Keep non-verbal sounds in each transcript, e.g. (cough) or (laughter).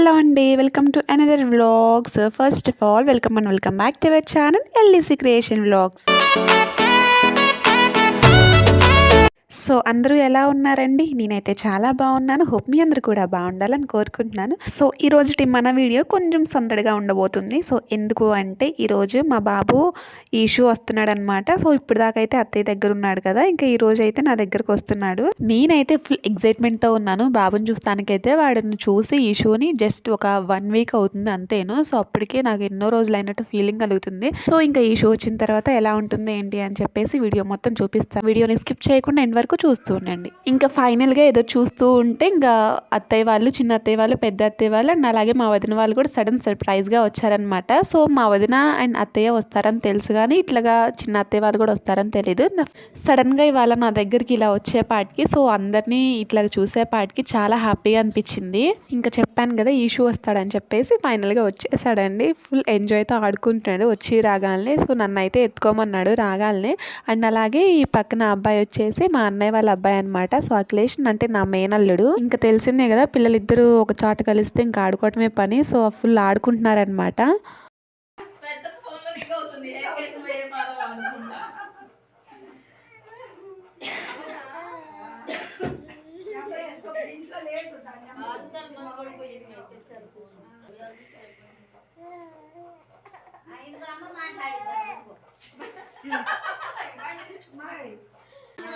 Hello అండి welcome to another vlogs first of all welcome and welcome back to our channel LEC creation vlogs so అందరూ ఎలా ఉన్నారండి? నేనైతే చాలా బాగున్నాను. హోప్ మీ అందరూ కూడా బాగుండాలని కోరుకుంటున్నాను. సో ఈ రోజుటి మన వీడియో కొంచెం సందడిగా ఉండబోతుంది. సో ఎందుకు అంటే ఈరోజు మా బాబు ఈ వస్తున్నాడు అనమాట సో ఇప్పుడు దాకైతే అయితే అత్తయ్య దగ్గర ఉన్నాడు కదా. ఇంకా ఈ రోజు అయితే నా దగ్గరకు వస్తున్నాడు. నేనైతే ఫుల్ ఎగ్జైట్మెంట్తో ఉన్నాను. బాబుని చూస్తానికైతే వాడిని చూసి ఇష్యూని జస్ట్ ఒక వన్ వీక్ అవుతుంది అంతేను. సో అప్పటికే నాకు ఎన్నో రోజులు అయినట్టు ఫీలింగ్ కలుగుతుంది. సో ఇంకా ఈ షో వచ్చిన తర్వాత ఎలా ఉంటుంది ఏంటి అని చెప్పేసి వీడియో మొత్తం చూపిస్తాను వీడియోని స్కిప్ చేయకుండా ఎండ్ వరకు చూస్తూ ఉండండి. ఇంకా ఫైనల్గా ఏదో చూస్తూ ఉంటే ఇంకా అత్తయ్య వాళ్ళు చిన్న అత్తయ్య వాళ్ళు పెద్ద అత్తయ్య వాళ్ళు అండ్ అలాగే మా వదిన వాళ్ళు కూడా సడన్ సర్ప్రైజ్గా వచ్చారనమాట సో మా వదిన అండ్ అత్తయ్య వస్తారని తెలుసు కానీ ఇట్లాగా చిన్న అత్తయ్య వాళ్ళు కూడా వస్తారని తెలియదు సడన్గా ఇవాళ నా దగ్గరికి ఇలా వచ్చేపాటికి సో అందరినీ ఇట్లా చూసేపాటికి చాలా హ్యాపీగా అనిపించింది. ఇంకా చెప్పాను కదా ఈ షూ వస్తాడని చెప్పేసి ఫైనల్గా వచ్చేసాడండి. ఫుల్ ఎంజాయ్తో ఆడుకుంటున్నాడు వచ్చి రాగానే సో నన్ను అయితే ఎత్తుకోమన్నాడు రాగానే అండ్ అలాగే ఈ పక్కన అబ్బాయి వచ్చేసి మా అన్నయ్య వాళ్ళ అబ్బాయి అనమాట సో అఖిలేష్ అంటే నా మేనల్లుడు ఇంకా తెలిసిందే కదా పిల్లలిద్దరూ ఒక చోట కలిస్తే ఇంకా ఆడుకోవటమే పని. సో ఫుల్ ఆడుకుంటున్నారనమాట పెద్ద ఒక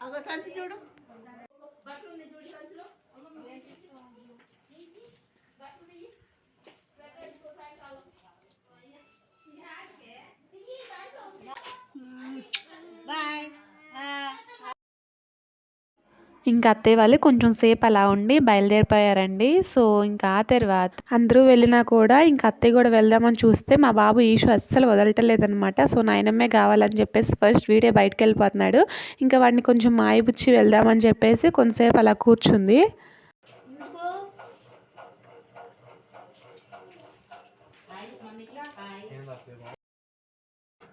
అగో సంచి చూడు బట్టలు ఉంది చూడు సంచిలో ఇంకా అత్తయ్య వాళ్ళు కొంచెం సేపు అలా ఉండి బయలుదేరిపోయారండి. సో ఇంకా ఆ తర్వాత అందరూ వెళ్ళినా కూడా ఇంకా అత్తయ్య కూడా వెళ్దామని చూస్తే మా బాబు ఈషు అస్సలు వదలటలేదనమాట సో నాయనమ్మే కావాలని చెప్పేసి ఫస్ట్ వీడే బయటకు వెళ్ళిపోతున్నాడు. ఇంకా వాడిని కొంచెం మాయబుచ్చి వెళ్దామని చెప్పేసి కొంతసేపు అలా కూర్చుంది.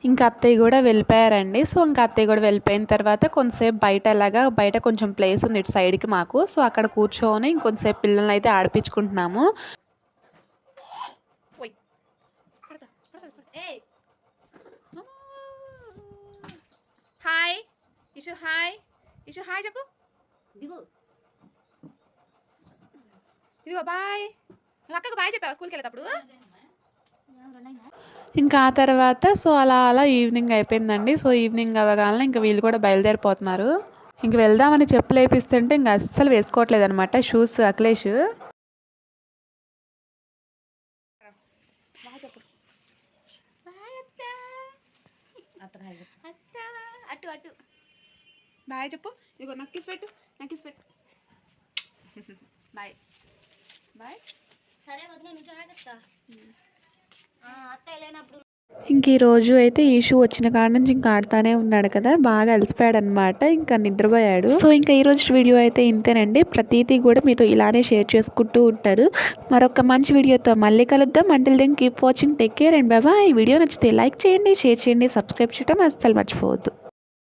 ఇంకా అత్తయ్య కూడా వెళ్ళిపోయారండి. సో ఇంకా అత్తయ్య కూడా వెళ్ళిపోయిన తర్వాత కొంతసేపు బయట అలాగా బయట కొంచెం ప్లేస్ ఉంది ఇటు సైడ్కి మాకు. సో అక్కడ కూర్చొని ఇంకొంతసేపు పిల్లల్ని అయితే ఆడిపించుకుంటున్నాము. Hi Ishu hi Ishu hi చెప్పు. దిగు ఇదిగో బాయ్ అక్కకు బాయ్ చెప్పావా? స్కూల్కి వెళ్ళేటప్పుడు? ఇంకా ఆ తర్వాత సో అలా అలా ఈవినింగ్ అయిపోయిందండి. సో ఈవినింగ్ అవ్వగానే ఇంకా వీళ్ళు కూడా బయలుదేరిపోతున్నారు. ఇంక వెళ్దామని చెప్పులు వేపిస్తుంటే ఇంకా అస్సలు వేసుకోవట్లేదు అనమాట షూస్ అఖిలేష్ అటు అటు. బాయ్ చెప్పు. ఇదిగో పెట్టు నక్కిస్ పెట్టు. (laughs) బాయ్. బాయ్. సరే వదిన నువ్వు జాగ్రత్త. అత్తయ్య లేనప్పుడు ఇంక ఈరోజు అయితే ఈ షూ వచ్చిన కాడ నుంచి ఇంకా ఆడుతానే ఉన్నాడు కదా బాగా అలసిపోయాడు అనమాట ఇంకా నిద్రపోయాడు. సో ఇంకా ఈ రోజు వీడియో అయితే ఇంతేనండి. ప్రతిదీ కూడా మీతో ఇలానే షేర్ చేసుకుంటూ ఉంటారు. మరొక మంచి వీడియోతో మళ్ళీ కలుద్దాం. Until then keep watching take care and బాబా ఈ వీడియో నచ్చితే లైక్ చేయండి షేర్ చేయండి సబ్స్క్రైబ్ చేయడం అస్సలు మర్చిపోవద్దు.